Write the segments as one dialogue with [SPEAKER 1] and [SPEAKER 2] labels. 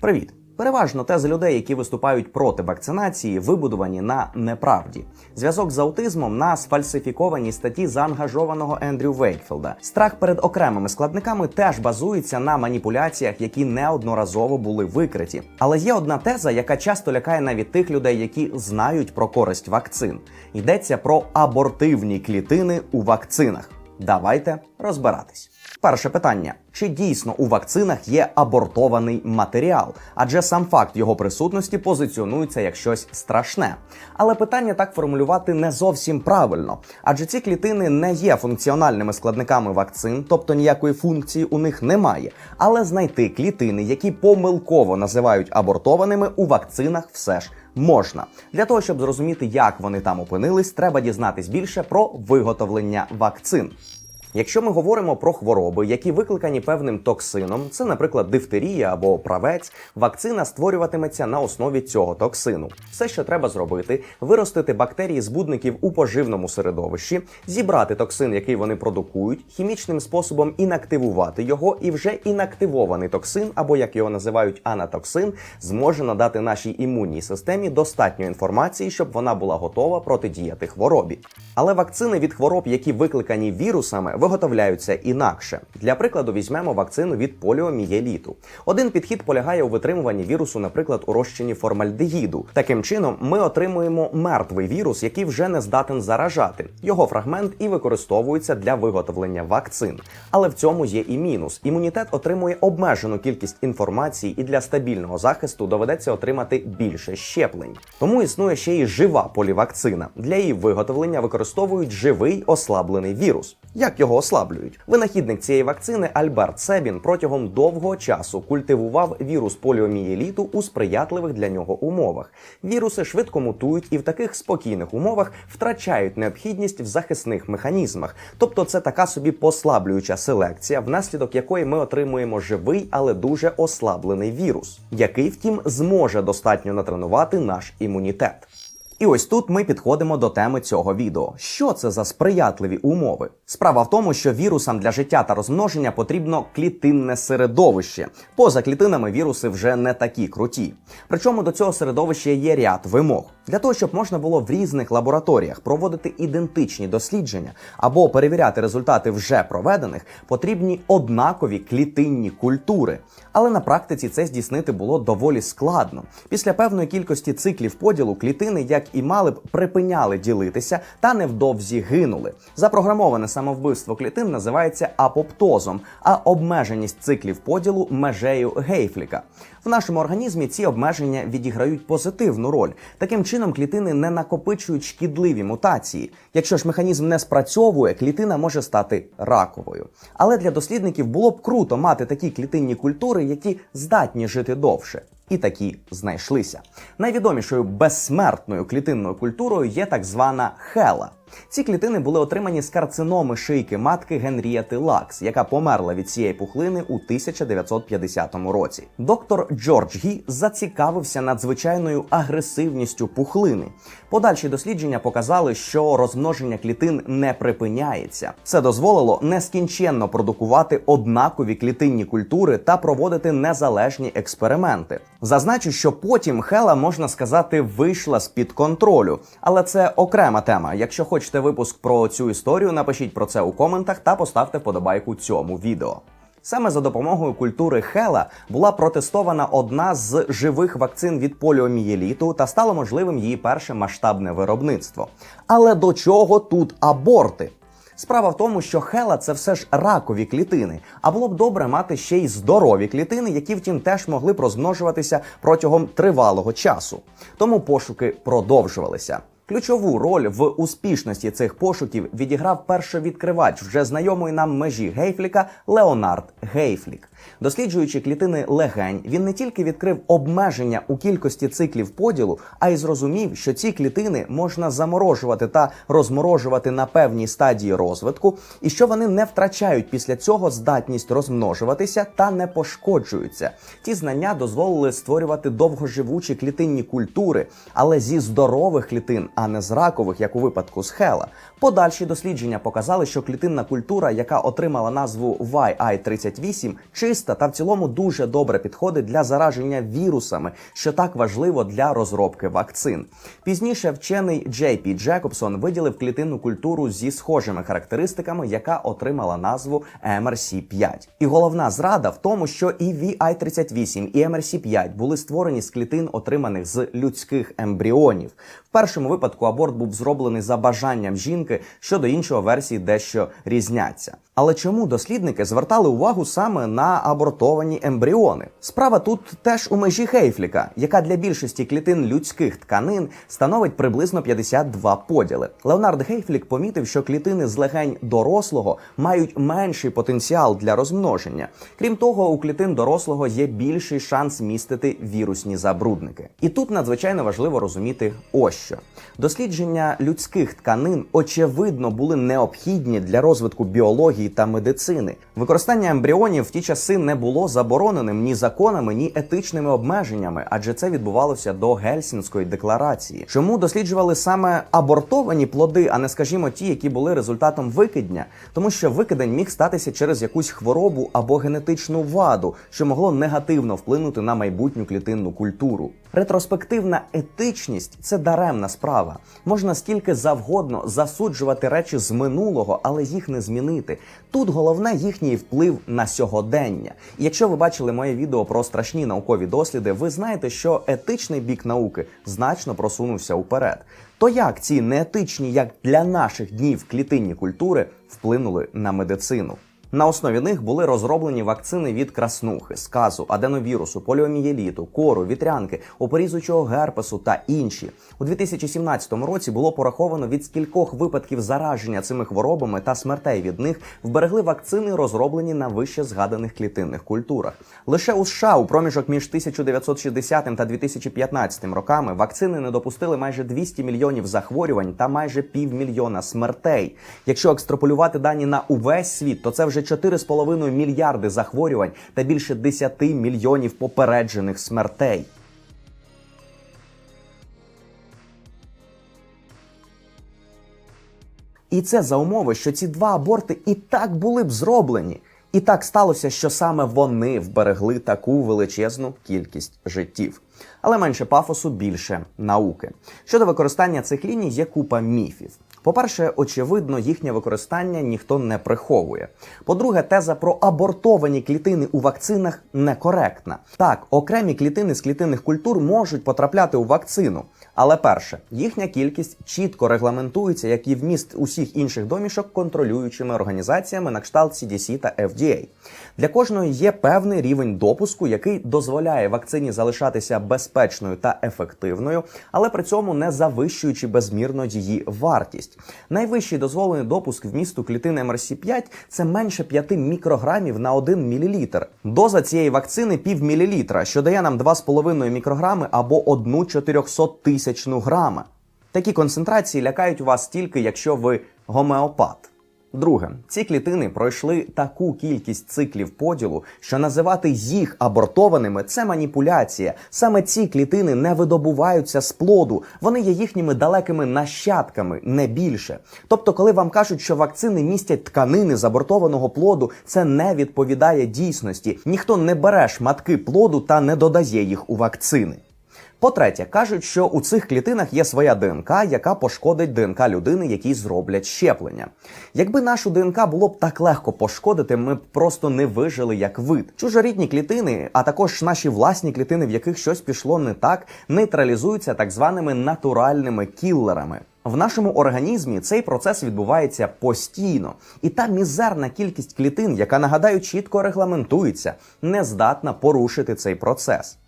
[SPEAKER 1] Привіт! Переважно тези людей, які виступають проти вакцинації, вибудовані на неправді. Зв'язок з аутизмом на сфальсифікованій статті заангажованого Ендрю Вейкфілда. Страх перед окремими складниками теж базується на маніпуляціях, які неодноразово були викриті. Але є одна теза, яка часто лякає навіть тих людей, які знають про користь вакцин. Йдеться про абортивні клітини у вакцинах. Давайте розбиратись. Перше питання: чи дійсно у вакцинах є абортований матеріал? Адже сам факт його присутності позиціонується як щось страшне. Але питання так формулювати не зовсім правильно, адже ці клітини не є функціональними складниками вакцин, тобто ніякої функції у них немає. Але знайти клітини, які помилково називають абортованими, у вакцинах все ж. Можна для того, щоб зрозуміти, як вони там опинились, треба дізнатись більше про виготовлення вакцин. Якщо ми говоримо про хвороби, які викликані певним токсином, це, наприклад, дифтерія або правець, вакцина створюватиметься на основі цього токсину. Все, що треба зробити, виростити бактерії збудників у поживному середовищі, зібрати токсин, який вони продукують, хімічним способом інактивувати його, і вже інактивований токсин, або як його називають анатоксин, зможе надати нашій імунній системі достатньо інформації, щоб вона була готова протидіяти хворобі. Але вакцини від хвороб, які викликані вірусами, виготовляються інакше. Для прикладу, візьмемо вакцину від поліомієліту. Один підхід полягає у витримуванні вірусу, наприклад, у розчині формальдегіду. Таким чином, ми отримуємо мертвий вірус, який вже не здатен заражати. Його фрагмент і використовується для виготовлення вакцин. Але в цьому є і мінус. Імунітет отримує обмежену кількість інформації, і для стабільного захисту доведеться отримати більше щеплень. Тому існує ще й жива полівакцина. Для її виготовлення використовують живий ослаблений вірус. Як його ослаблюють? Винахідник цієї вакцини Альберт Себін протягом довгого часу культивував вірус поліомієліту у сприятливих для нього умовах. Віруси швидко мутують і в таких спокійних умовах втрачають необхідність в захисних механізмах. Тобто, це така собі послаблююча селекція, внаслідок якої ми отримуємо живий, але дуже ослаблений вірус, який, втім, зможе достатньо натренувати наш імунітет. І ось тут ми підходимо до теми цього відео. Що це за сприятливі умови? Справа в тому, що вірусам для життя та розмноження потрібно клітинне середовище. Поза клітинами віруси вже не такі круті. Причому до цього середовища є ряд вимог. Для того, щоб можна було в різних лабораторіях проводити ідентичні дослідження або перевіряти результати вже проведених, потрібні однакові клітинні культури. Але на практиці це здійснити було доволі складно. Після певної кількості циклів поділу клітини, як і мали б, припиняли ділитися та невдовзі гинули. Запрограмоване самовбивство клітин називається апоптозом, а обмеженість циклів поділу межею Гейфліка. В нашому організмі ці обмеження відіграють позитивну роль. Таким чином, клітини не накопичують шкідливі мутації. Якщо ж механізм не спрацьовує, клітина може стати раковою. Але для дослідників було б круто мати такі клітинні культури, які здатні жити довше. І такі знайшлися. Найвідомішою безсмертною клітинною культурою є так звана хела. Ці клітини були отримані з карциноми шийки матки Генрієти Лакс, яка померла від цієї пухлини у 1950 році. Доктор Джордж Гі зацікавився надзвичайною агресивністю пухлини. Подальші дослідження показали, що розмноження клітин не припиняється. Це дозволило нескінченно продукувати однакові клітинні культури та проводити незалежні експерименти. Зазначу, що потім Хела можна сказати вийшла з під контролю, але це окрема тема. Якщо хочете випуск про цю історію, напишіть про це у коментах та поставте вподобайку цьому відео. Саме за допомогою культури Хела була протестована одна з живих вакцин від поліомієліту та стало можливим її перше масштабне виробництво. Але до чого тут аборти? Справа в тому, що хела це все ж ракові клітини, а було б добре мати ще й здорові клітини, які втім теж могли б розмножуватися протягом тривалого часу. Тому пошуки продовжувалися. Ключову роль в успішності цих пошуків відіграв першовідкривач вже знайомої нам межі Гейфліка Леонард Гейфлік. Досліджуючи клітини легень, він не тільки відкрив обмеження у кількості циклів поділу, а й зрозумів, що ці клітини можна заморожувати та розморожувати на певній стадії розвитку, і що вони не втрачають після цього здатність розмножуватися та не пошкоджуються. Ті знання дозволили створювати довгоживучі клітинні культури, але зі здорових клітин а не з ракових, як у випадку з Хела. Подальші дослідження показали, що клітинна культура, яка отримала назву YI38, чиста та в цілому дуже добре підходить для зараження вірусами, що так важливо для розробки вакцин. Пізніше вчений Джей Пі Джекобсон виділив клітинну культуру зі схожими характеристиками, яка отримала назву MRC5. І головна зрада в тому, що і VI38, і MRC5 були створені з клітин, отриманих з людських ембріонів. В першому випадку аборт був зроблений за бажанням жінки, щодо іншого версії дещо різняться. Але чому дослідники звертали увагу саме на абортовані ембріони? Справа тут теж у межі Хейфліка, яка для більшості клітин людських тканин становить приблизно 52 поділи. Леонард Гейфлік помітив, що клітини з легень дорослого мають менший потенціал для розмноження. Крім того, у клітин дорослого є більший шанс містити вірусні забрудники. І тут надзвичайно важливо розуміти ось що дослідження людських тканин очевидно були необхідні для розвитку біології та медицини. Використання ембріонів в ті часи не було забороненим ні законами, ні етичними обмеженнями, адже це відбувалося до Гельсінської декларації. Чому досліджували саме абортовані плоди, а не скажімо ті, які були результатом викидня? Тому що викидень міг статися через якусь хворобу або генетичну ваду, що могло негативно вплинути на майбутню клітинну культуру. Ретроспективна етичність це даремна справа. Можна стільки завгодно засуджувати речі з минулого, але їх не змінити. Тут головне їхній вплив на сьогодення. Якщо ви бачили моє відео про страшні наукові досліди, ви знаєте, що етичний бік науки значно просунувся уперед. То як ці неетичні, як для наших днів клітинні культури вплинули на медицину? На основі них були розроблені вакцини від краснухи, сказу, аденовірусу, поліомієліту, кору, вітрянки, опорізучого герпесу та інші. У 2017 році було пораховано від скількох випадків зараження цими хворобами та смертей від них вберегли вакцини, розроблені на вище згаданих клітинних культурах. Лише у США у проміжок між 1960 та 2015 роками вакцини не допустили майже 200 мільйонів захворювань та майже півмільйона смертей. Якщо екстраполювати дані на увесь світ, то це вже 4,5 мільярди захворювань та більше 10 мільйонів попереджених смертей. І це за умови, що ці два аборти і так були б зроблені. І так сталося, що саме вони вберегли таку величезну кількість життів. Але менше пафосу, більше науки. Щодо використання цих ліній є купа міфів. По-перше, очевидно, їхнє використання ніхто не приховує. По-друге, теза про абортовані клітини у вакцинах некоректна. Так, окремі клітини з клітинних культур можуть потрапляти у вакцину. Але перше, їхня кількість чітко регламентується, як і вміст усіх інших домішок контролюючими організаціями на кшталт CDC та FDA. Для кожної є певний рівень допуску, який дозволяє вакцині залишатися безпечною та ефективною, але при цьому не завищуючи безмірно її вартість. Найвищий дозволений допуск вмісту клітини МРС5 – це менше 5 мікрограмів на 1 мл. Доза цієї вакцини пів мілілітра, що дає нам 2,5 мікрограми або 1 400 тисячну грама. Такі концентрації лякають вас тільки, якщо ви гомеопат. Друге, ці клітини пройшли таку кількість циклів поділу, що називати їх абортованими це маніпуляція. Саме ці клітини не видобуваються з плоду, вони є їхніми далекими нащадками, не більше. Тобто, коли вам кажуть, що вакцини містять тканини з абортованого плоду, це не відповідає дійсності. Ніхто не бере шматки плоду та не додає їх у вакцини. По-третє, кажуть, що у цих клітинах є своя ДНК, яка пошкодить ДНК людини, які зроблять щеплення. Якби нашу ДНК було б так легко пошкодити, ми б просто не вижили як вид. Чужорідні клітини, а також наші власні клітини, в яких щось пішло не так, нейтралізуються так званими натуральними кіллерами. В нашому організмі цей процес відбувається постійно, і та мізерна кількість клітин, яка нагадаю, чітко регламентується, не здатна порушити цей процес.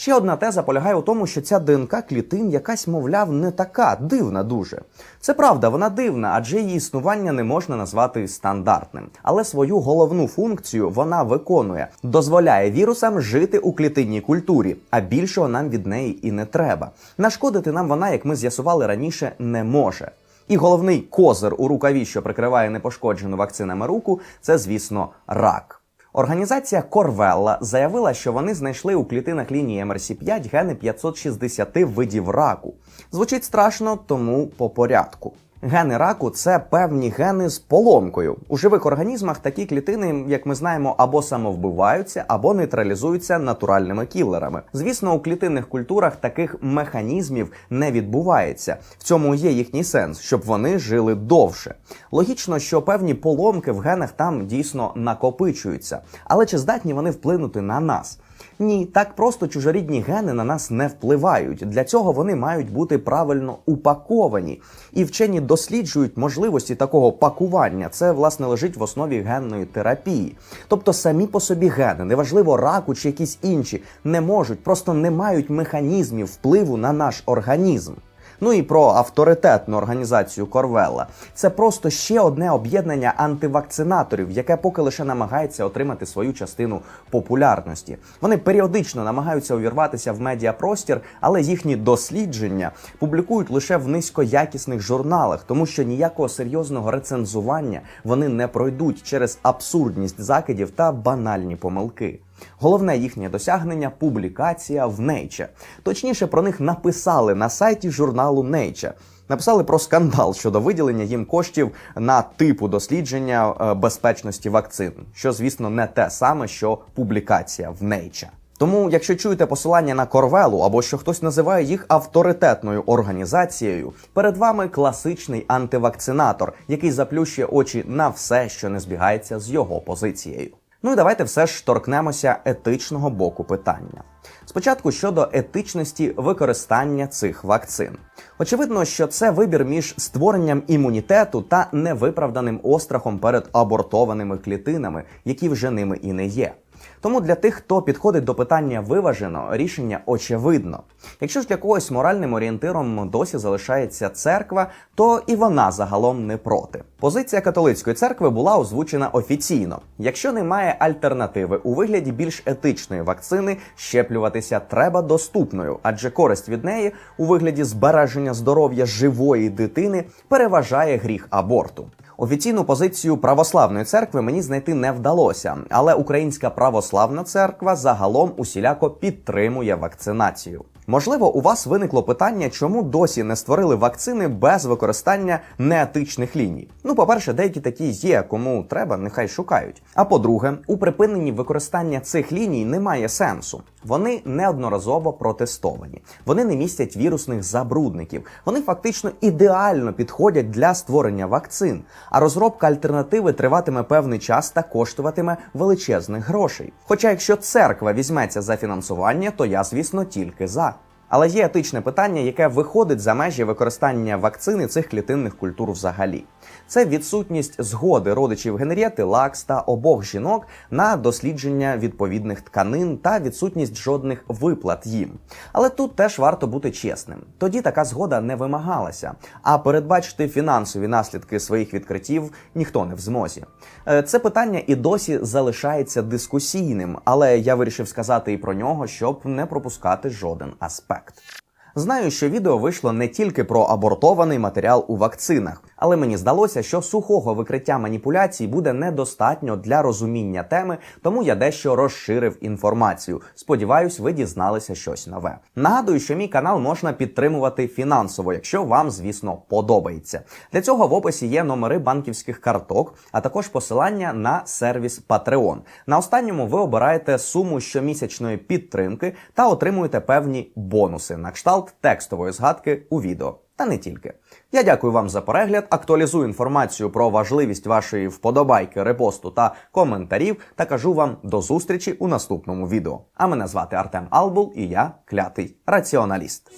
[SPEAKER 1] Ще одна теза полягає у тому, що ця ДНК клітин якась, мовляв, не така дивна дуже. Це правда, вона дивна, адже її існування не можна назвати стандартним. Але свою головну функцію вона виконує, дозволяє вірусам жити у клітинній культурі, а більшого нам від неї і не треба. Нашкодити нам вона, як ми з'ясували раніше, не може. І головний козир у рукаві, що прикриває непошкоджену вакцинами руку, це, звісно, рак. Організація Корвелла заявила, що вони знайшли у клітинах лінії МРС5 гени 560 видів раку. Звучить страшно, тому по порядку. Гени раку це певні гени з поломкою. У живих організмах такі клітини, як ми знаємо, або самовбиваються, або нейтралізуються натуральними кілерами. Звісно, у клітинних культурах таких механізмів не відбувається. В цьому є їхній сенс, щоб вони жили довше. Логічно, що певні поломки в генах там дійсно накопичуються. Але чи здатні вони вплинути на нас? Ні, так просто чужорідні гени на нас не впливають. Для цього вони мають бути правильно упаковані. І вчені досліджують можливості такого пакування. Це власне лежить в основі генної терапії. Тобто самі по собі гени, неважливо раку чи якісь інші, не можуть, просто не мають механізмів впливу на наш організм. Ну і про авторитетну організацію Корвелла. Це просто ще одне об'єднання антивакцинаторів, яке поки лише намагається отримати свою частину популярності. Вони періодично намагаються увірватися в медіапростір, але їхні дослідження публікують лише в низькоякісних журналах, тому що ніякого серйозного рецензування вони не пройдуть через абсурдність закидів та банальні помилки. Головне їхнє досягнення публікація в Nature. Точніше, про них написали на сайті журналу Nature. Написали про скандал щодо виділення їм коштів на типу дослідження е, безпечності вакцин, що, звісно, не те саме, що публікація в Nature. Тому, якщо чуєте посилання на Корвелу або що хтось називає їх авторитетною організацією, перед вами класичний антивакцинатор, який заплющує очі на все, що не збігається з його позицією. Ну і давайте все ж торкнемося етичного боку питання. Спочатку щодо етичності використання цих вакцин. Очевидно, що це вибір між створенням імунітету та невиправданим острахом перед абортованими клітинами, які вже ними і не є. Тому для тих, хто підходить до питання виважено, рішення очевидно. Якщо ж для когось моральним орієнтиром досі залишається церква, то і вона загалом не проти. Позиція католицької церкви була озвучена офіційно. Якщо немає альтернативи у вигляді більш етичної вакцини, щеплюватися треба доступною, адже користь від неї у вигляді збереження здоров'я живої дитини переважає гріх аборту. Офіційну позицію православної церкви мені знайти не вдалося, але Українська православна церква загалом усіляко підтримує вакцинацію. Можливо, у вас виникло питання, чому досі не створили вакцини без використання неетичних ліній. Ну, по-перше, деякі такі є, кому треба, нехай шукають. А по-друге, у припиненні використання цих ліній немає сенсу. Вони неодноразово протестовані. Вони не містять вірусних забрудників. Вони фактично ідеально підходять для створення вакцин. А розробка альтернативи триватиме певний час та коштуватиме величезних грошей. Хоча, якщо церква візьметься за фінансування, то я, звісно, тільки за. Але є етичне питання, яке виходить за межі використання вакцини цих клітинних культур взагалі. Це відсутність згоди родичів Генрієти Лакс та обох жінок на дослідження відповідних тканин та відсутність жодних виплат їм. Але тут теж варто бути чесним. Тоді така згода не вимагалася, а передбачити фінансові наслідки своїх відкриттів ніхто не в змозі. Е, Це питання і досі залишається дискусійним, але я вирішив сказати і про нього, щоб не пропускати жоден аспект. Знаю, що відео вийшло не тільки про абортований матеріал у вакцинах, але мені здалося, що сухого викриття маніпуляцій буде недостатньо для розуміння теми, тому я дещо розширив інформацію. Сподіваюсь, ви дізналися щось нове. Нагадую, що мій канал можна підтримувати фінансово, якщо вам, звісно, подобається. Для цього в описі є номери банківських карток, а також посилання на сервіс Patreon. На останньому ви обираєте суму щомісячної підтримки та отримуєте певні бонуси на кшталт текстової згадки у відео. Та не тільки. Я дякую вам за перегляд. Актуалізую інформацію про важливість вашої вподобайки, репосту та коментарів та кажу вам до зустрічі у наступному відео. А мене звати Артем Албул, і я клятий раціоналіст.